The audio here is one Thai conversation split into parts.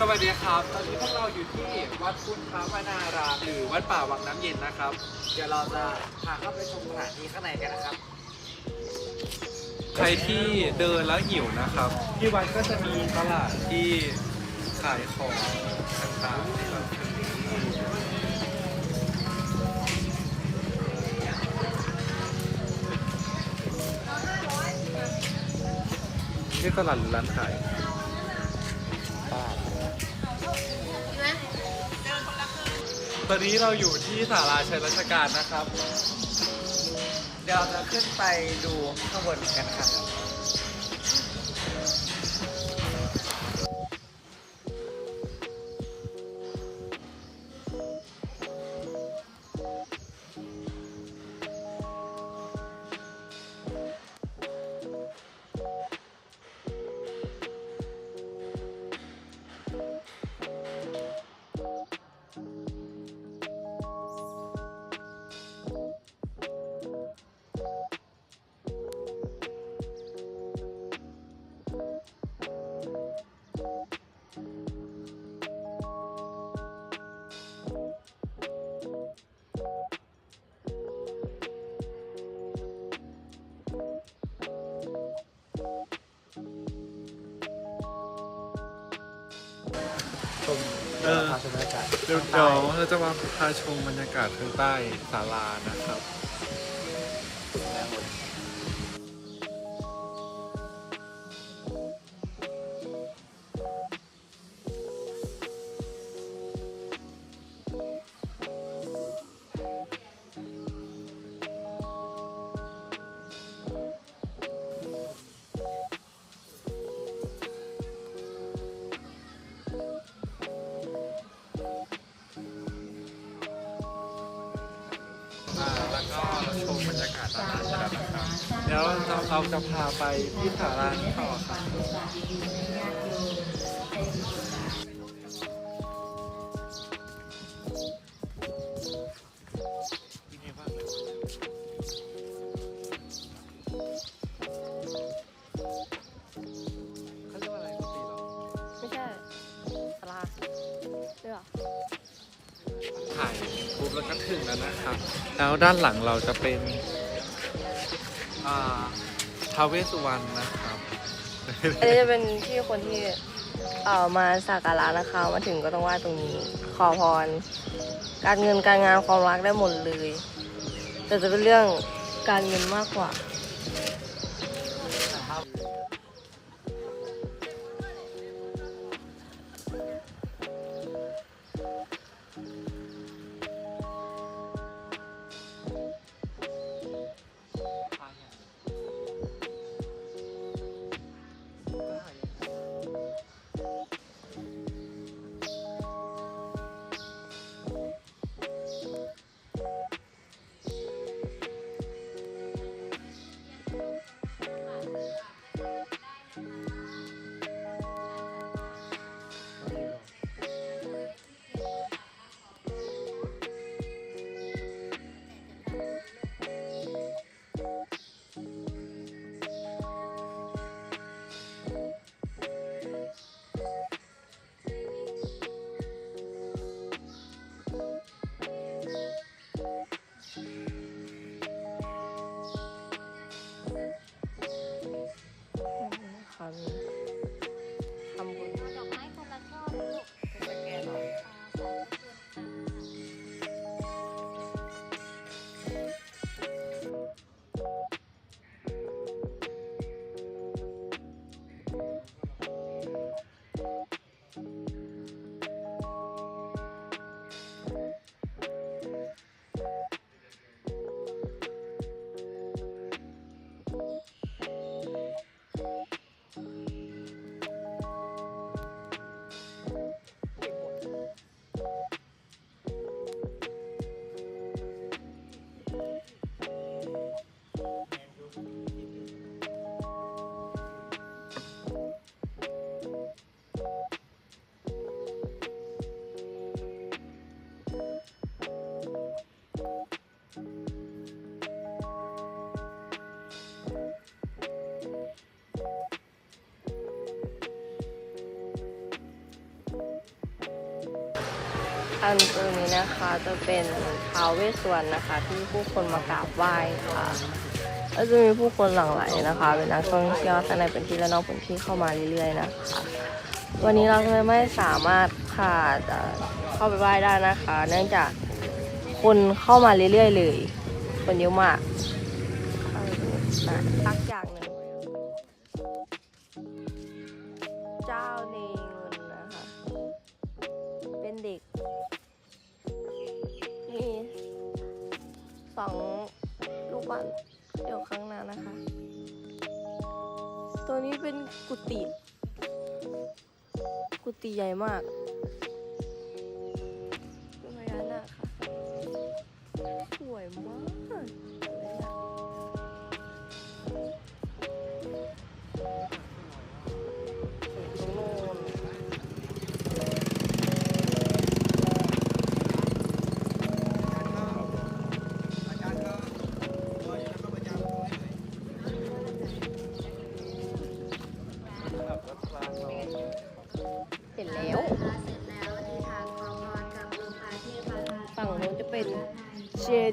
สวัสดีครับ ตอนนี้พวกเราอยู่ที่วัดพุทธวนารามหรือวัดป่าวังน้ำเย็นนะครับ เดี๋ยวเราจะพาเข้าไปชมสถานที่ข้างในกันนะครับ ใครที่เดินแล้วหิวนะครับ ที่วัดก็จะมีตลาดที่ขายของต่างๆนะครับนี่ตลาดหรือร้านขาย ตอนนี้เราอยู่ที่ศาลาชัยรัชการนะครับ เดี๋ยวเราจะขึ้นไปดูข้างบนกันครับ เออพาชมบรรยากาศ เดี๋ยวเดี๋ยวเราจะมาพาชมบรรยากาศข้างใต้ศาลานะครับ เดี๋ยวเราเราจะพาไปที่ศาลานี้ต่อครับเขาเรียกว่าอะไรกุฏิเหรอไม่ใช่สลาใช่หรอถ่ายปุ๊บแล้วก็ถึงแล้วนะครับ แล้วด้านหลังเราจะเป็น อ่าทาวเวสสุวรรณนะครับ อันนี้จะเป็นที่คนที่เอ่อมาสักการะนะคะ มาถึงก็ต้องไหว้ตรงนี้ ขอพร การเงินการงานความรักได้หมดเลย แต่จะเป็นเรื่องการเงินมากกว่า อันตรงนี้นะคะจะเป็นท้าวเวสสวรนะคะ ที่ผู้คนมากราบไหว้ค่ะ แล้วจะมีผู้คนหลั่งไหลนะคะ เป็นนักท่องเที่ยวทั้งในพื้นที่และนอกพื้นที่เข้ามาเรื่อยๆนะคะวันนี้เราเลยไม่สามารถค่ะจะเข้าไปไหว้ได้นะคะ เนื่องจากคนเข้ามาเรื่อยๆเลย คนเยอะมากนะสักอย่างหนึ่งเจ้าเนเงินนะคะ เป็นเด็ก มีสองลูกบอล เดี๋ยู่ข้างหน้านะคะ ตัวนี้เป็นกุฏิกุฏิใหญ่มาก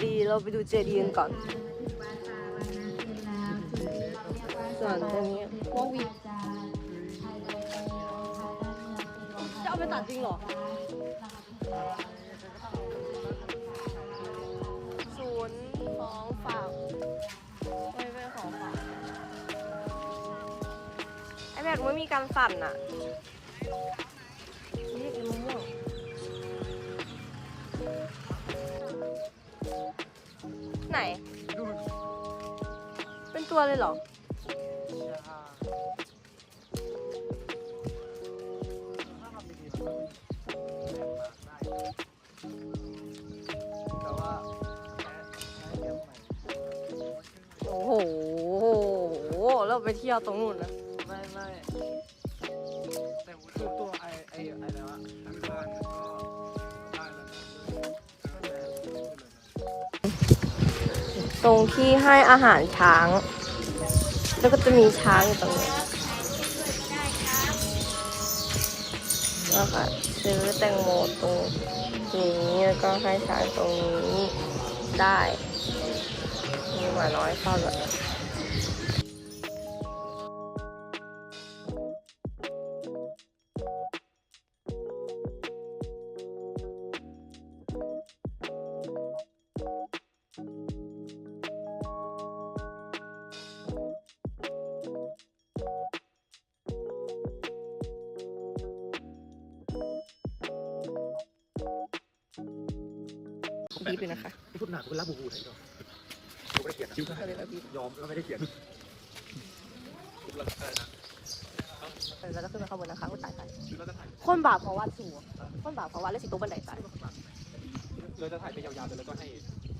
ดี เราไปดูเจดีกันก่อน ส่วนตรงนี้วอวีจะเอาไปตัดจริงเหรอศูนย์ของฝากไม่เป็นของฝากไอแบกมันมีการสั่นอะ ไหน เป็นตัวเลยเหรอ โอ้โห เราไปเที่ยวตรงนู้นนะ ไม่ไม่แต่คือตัวไอไอไออะไรว ตรงที่ให้อาหารช้าง แล้วก็จะมีช้างอยู่ตรงนี้แล้วก็ซื้อแตงโมตรงนี้แล้วก็ให้ช้างตรงนี้ได้มีหมาน้อยเข้าแลย บีบเลยนะคะพูดหนาคุณรับบูบูไทยด้วยกูไม่ได้เขียนคิ้วก็เลยเอาบีบยอมก็ไม่ได้เขียนเออแล้วก็ขึ้นมาข้างบนนะคะก็ตายตายคนบาปเพราะวัดสูงคนบาปเพราะวัดแล้วสิตัวบันไดตายเราจะถ่ายไปยาวๆเลยแล้วก็ให้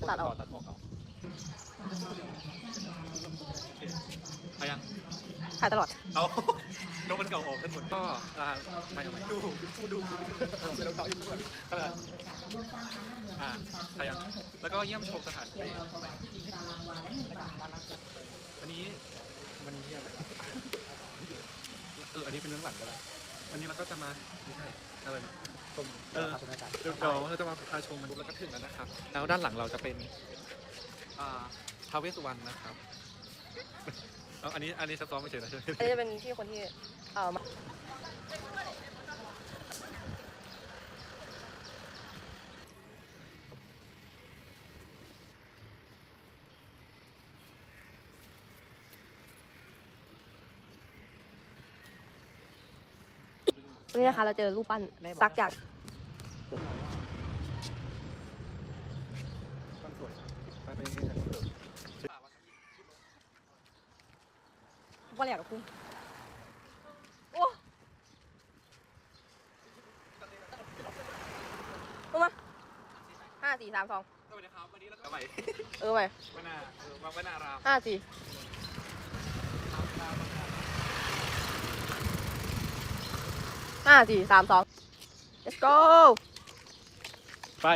ตัดออกตัดออกเอา ไปยังถ่ายตลอด เอานกมันเก่าออกทั้งหมดก็ลาไปทำไมดูดูดูไปลงเก่าอยู่ด้วยก็เลยอ่าไปยังแล้วก็เยี่ยมชมสถานที่อันนี้วันนี้เยี่ยมเอออันนี้เป็นเรื่องหลังก็ได้วันนี้เราก็จะมาไม่ใช่อะไรนะชมเออบรรยากาศเดี๋ยวเราจะมาพาชมมันแล้วก็ถึงแล้วนะครับ แล้วด้านหลังเราจะเป็น อ่าท้าวเวสสุวรรณนะครับเอาอันนี้อันนี้ซับซ้อนไม่เฉยนะใช่ไหมอันนี้จะเป็นที่คนที่เอ่อมานี่นะคะเราเจอรูปปั้นซักอย่าง ต้นสวย ไปไปไปว่าอะไรกับคุณโอ้ลงมาห้าสี่สามสองสวัสดีครับวันนี้เราก็ไปเออไปวนาเออวังวนารามห้าสี่ห้าสี่สามสอง let's go ไป